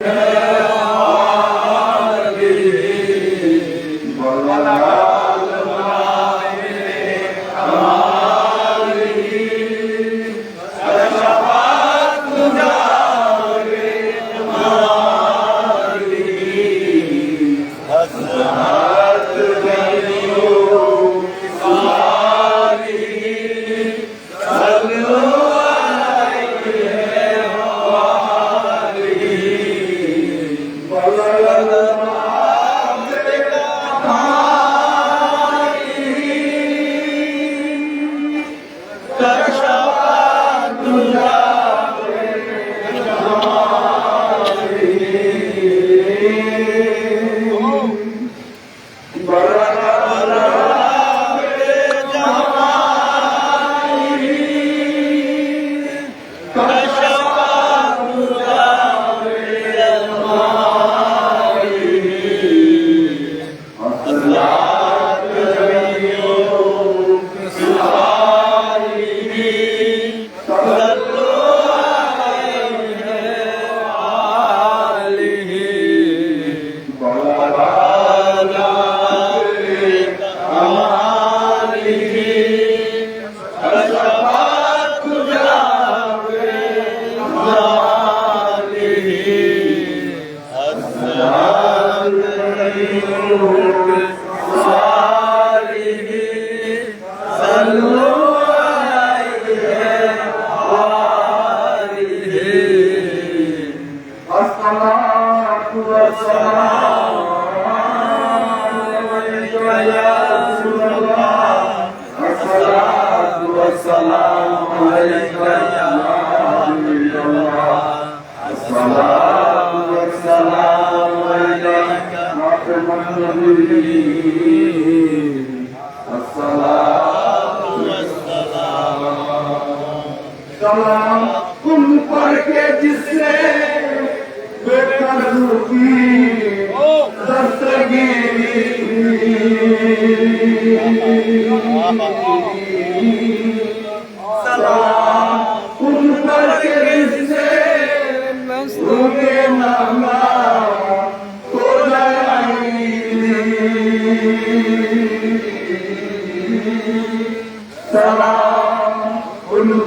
Yeah. السلام عليك يا رسول الله السلام والسلام عليك رحمة المؤمنين السلام والسلام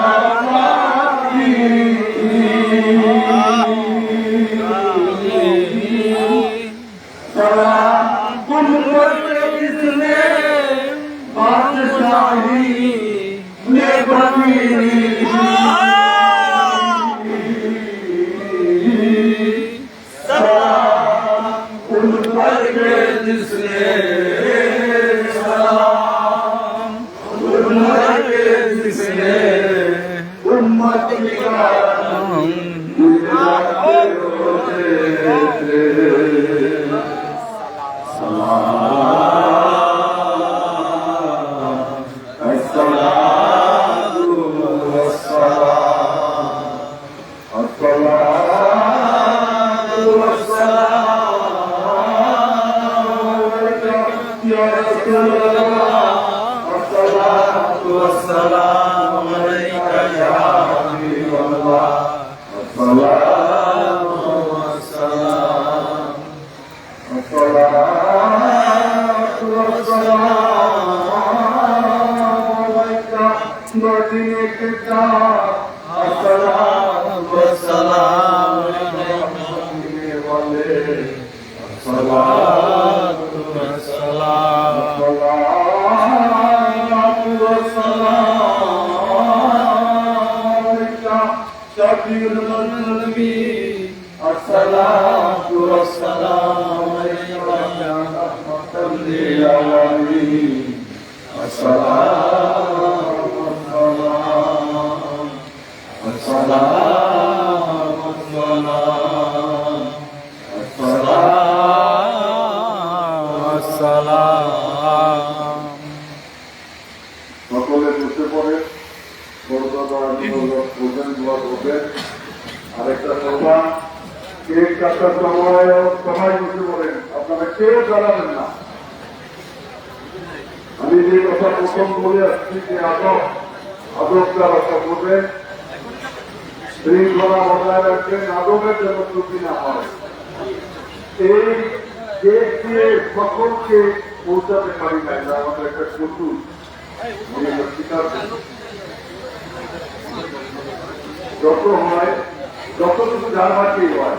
Mama. Yeah. عليك مدينة الدار الصلاة والسلام عليك الصلاة والسلام الصلاة والسلام عليك شفيع المذنبين الصلاة والسلام عليك يا رحمة للعالمين সবাই বসে বলেন, আপনারা কেউ জানাবেন না। আমি যে কথা প্রথম বলে আসছি যে আদব আদবটা রক্ষা করবেন শৃঙ্খলা বজায় রাখবেন, আদবের যেন ত্রুটি না হয়। এই কেক দিয়ে সকলকে পৌঁছাতে পারি না এটা আমাদের একটা স্বীকার যত হয় যতটুকু জানবাকি হয়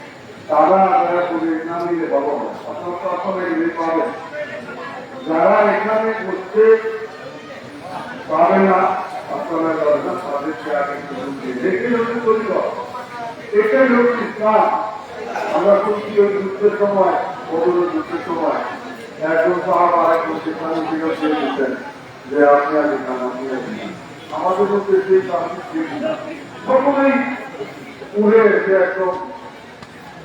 তারা যারা করে এখানে নিলে ভালো হয় আপনার তো আসলে এগুলি পাবেন। যারা এখানে করতে পাবে না, আপনারা এটাই হচ্ছে ইসলাম আমরা ওই যুদ্ধের সময় বদলের যুদ্ধের সময়। একজন সাহাব আরেকজন সেখানে যে আপনি আগে খান আপনি আগে। আমাদের মধ্যে একদম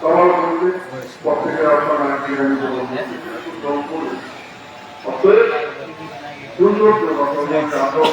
সবার মধ্যে প্রত্যেকের আপনারা আমি জানি যে অতএব সুন্দর আদর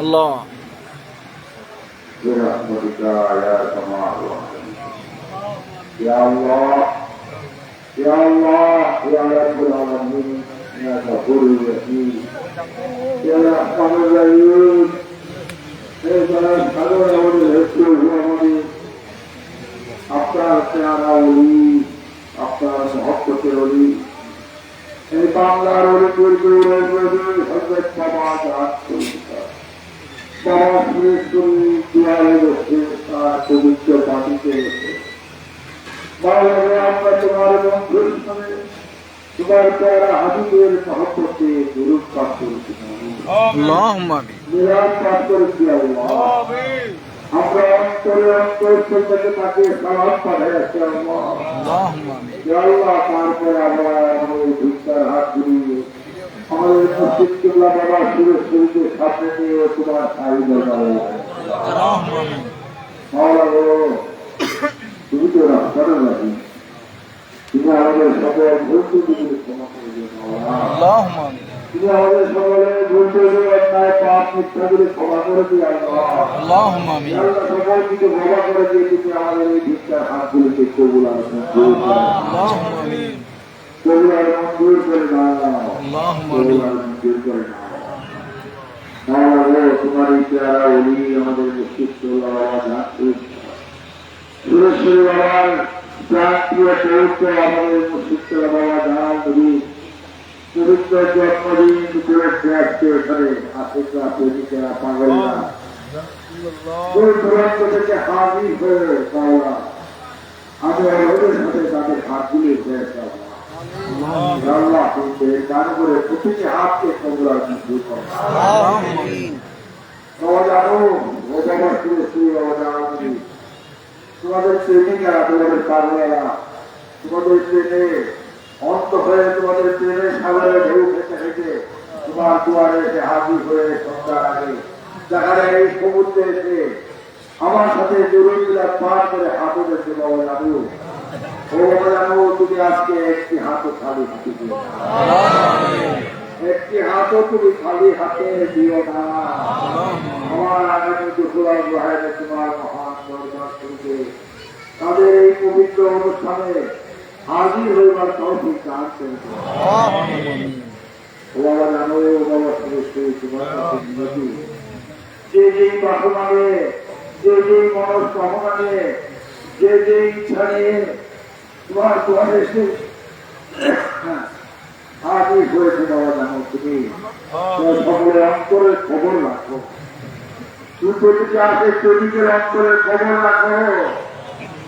الله برحمتك يا أرحم الراحمين يا الله يا الله يا رب العالمين يا غفور الرحيم يا أرحم الراحمين يا سلام ভালো আমাদের হেতু আমাদের আপনার চেহারা অলি আপনার মহব্বতের অলি এই বাংলার অলি তৈরি হজরত বাবা আমরা তোমার বন্ধুর সঙ্গে তোমার প্যারা হাবিবের মহব্বতে দুরুদ পাঠ আমরা অন্তরে অন্তর থেকে তাকে সালাম পাঠাইয়াছি আল্লাহ। তারপরে আমরা আমাদের সকল ভুল ক্ষমা করে দিও। তিনি আমাদের সকলে ভুল করে অন্যায় পাপ মিথ্যাগুলি ক্ষমা করে দিয়ে আল্লাহ। সকল কিছু ক্ষমা করে দিয়ে তুমি আমাদের এই ভিক্ষার হাতগুলিকে কবুল আলোচনা কবুল আলোচনা দূর করে না কবুল আলোচনা দূর করে না তোমার ইতিহারা অলি আমাদের সুস্থ সুরেশ্বরী বাবার প্রাণ প্রিয় চরিত্র আমাদের সুস্থ বাবা জানা পবিত্র জন্মদিন উপলক্ষে আজকে এখানে আফ্রিকা প্রেমিকা বাঙালিরা দূর দূরান্ত থেকে হাজির হয়ে তারা আমি অরবের সাথে তাদের হাত দিয়ে আল্লাহ তোমাদের ট্রেনিং তোমাদের ট্রেনে অন্ত হয়ে তোমাদের প্রেমের সাগরে ঢেউ খেতে খেতে তোমার দুয়ারে এসে হাজির হয়ে সন্ধ্যার আগে যেখানে এই সমুদ্রে এসে আমার সাথে জরুরিরা পার করে হাতে দেখতে বাবা জানো তুমি আজকে একটি হাতও খালি হাতে একটি হাতও তুমি খালি হাতে দিও না। আমার আগামী গ্রহের তোমার মহান দরবার করবে তাদের এই পবিত্র অনুষ্ঠানে হাজির হইবার তৌফিক দান করবে ও ও বাবা সদস্য তোমার যে যেই বাসনা যে যেই মনস্কামনা নিয়ে যে যে ইচ্ছা নিয়ে তোমার তোমার এসে হাজির হয়েছে বাবা জানো তুমি। সকলের অন্তরের খবর রাখো। প্রতিটি আসে চরিকের অন্তরের খবর রাখো।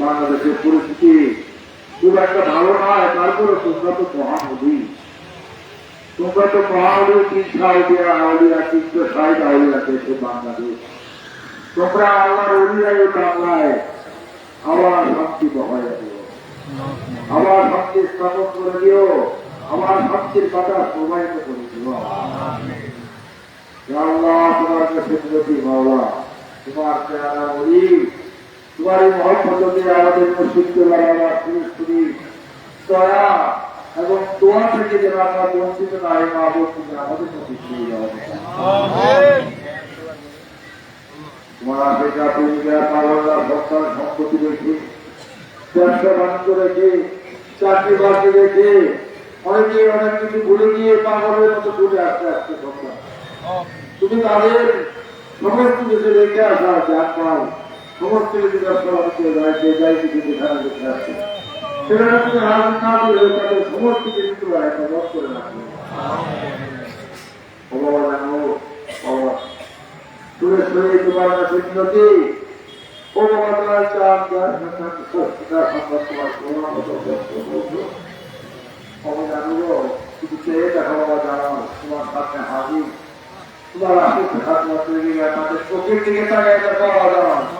বাংলাদেশের পরিস্থিতি খুব একটা ভালো নয় তারপরে তোমরা তো মহানদী তোমরা তো মহানদী তিনশো আউলিয়া আউলিয়া, তিনশো ষাট আউলিয়া দেশে বাংলাদেশ। তোমরা আল্লাহর অলিয়ায় বাংলায় আবার শান্তি বহায় দিও আবার শান্তি স্থাপন করে দিও আবার শান্তির কথা প্রবাহিত করে দিও। আল্লাহ তোমার কাছে তোমার অলি তোমার এই মহব্বত আমাদের মসজিদকে লাগাবা সুরি দয়া এবং দোয়া থেকে যেন আমরা বঞ্চিত না হয় মা আমাদের যাওয়া তোমার আফ্রিকা প্রেমিকা পাগলরা সন্তান সম্পত্তি রেখে ব্যবসা বাণিজ্য রেখে চাকরি বাকরি রেখে অনেকে অনেক কিছু ভুলে গিয়ে পাগলের মতো ঘুরে আসতে আসতে সন্তান তুমি তাদের সমস্ত কিছু রেখে আসা জানপাল সমস্ত কিছু ব্যবসা রাজ্যে সেখানে তুমি হাত কিছু তুমি একটা ও বাবা সুরে সুরে তোমার কাছে সাথে হাজির তোমার থাকা তোমার তাদের চোখের তাকায় দেখো বাবা জানো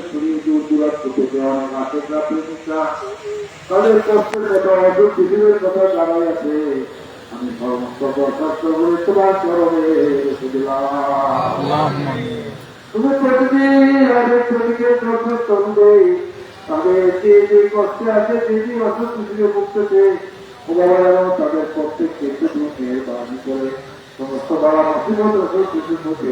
দুর্গার ছুটে দেওয়া নাচেরা প্রেমিকা তাদের কষ্টের কথা অযোগ পৃথিবীর কথা জানাই আছে। আমি সমস্ত বরখাস্ত করে তোমার চরণে রেখে দিলাম তুমি প্রতিদিন আমাদের প্রতিকে প্রশ্ন করবে তাদের যে যে কষ্টে আছে যে যে অসুখ পৃথিবী ভুগতেছে ওবাবা তাদের প্রত্যেককে তুমি মেহরবানি করে সমস্ত বাবা মুসিবত অসুখ পৃথিবী ভুগে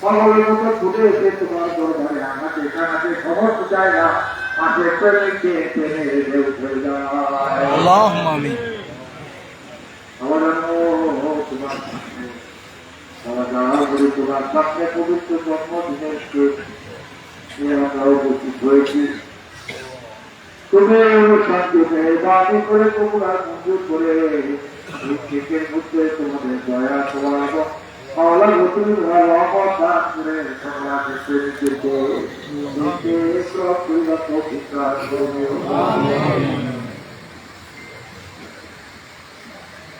সম্ভবত ছুটে এসে তোমার করে ধরে আমাকে এখানে সমস্ত জায়গা আছে প্রেমিককে প্রেমে রেখে উঠে যায়? আমার তোমার তোমার সামনে পবিত্র আমরা উপস্থিত হয়েছি। তুমি শান্তিতে বাণী করে তোমরা মঞ্জুর করে এই কেকের মধ্যে তোমাদের দয়া তোমার قال مثلها وقطع فريقها بصدقك انت اسرق لطفك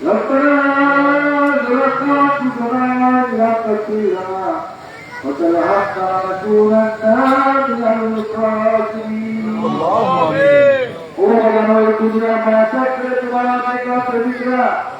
ربنا ظلمنا انفسنا لا تغفر وتلعب فنكونن من الخاسرين اللهم امين قل ربنا ويكون لنا ما تكره ولا ما يكره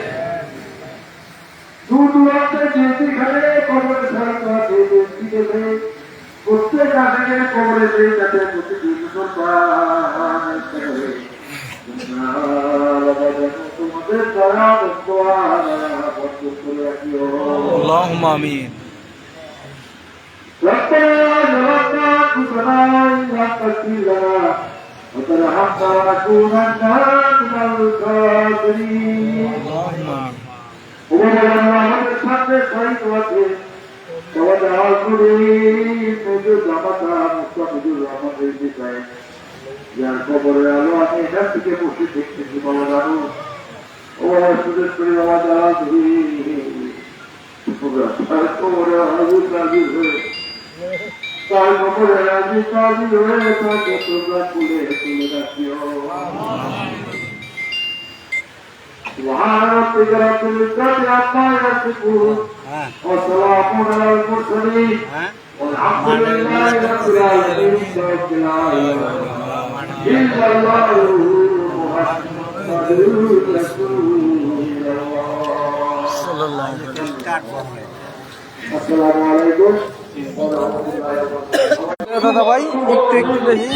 দূর দূরান্তে যে যেখানে কবরে ছাড়াতে আছে ব্যক্তি দেবে প্রত্যেক আগে কবরে যে যাতে প্রতিদিন তোমাদের দয়া বন্ধ করে রাখিও اللهم آمين ربنا ظلمنا انفسنا لا تغفر لنا وترحمنا لنكونن من الخاسرين اللهم آمين আমাদের সাথে শহীদ আছে যার খবরের আলো আমি এখান করে হয়ে তার খবরে তুলে তুলে রাখিও سبحان ربك رب العزة عما يصفون وسلام على المرسلين والحمد لله رب العالمين رب العالمين إلا الله محمد رسول الله صلى الله عليه وسلم السلام عليكم ورحمة الله وبركاته দাদা ভাই একটু একটু দেখি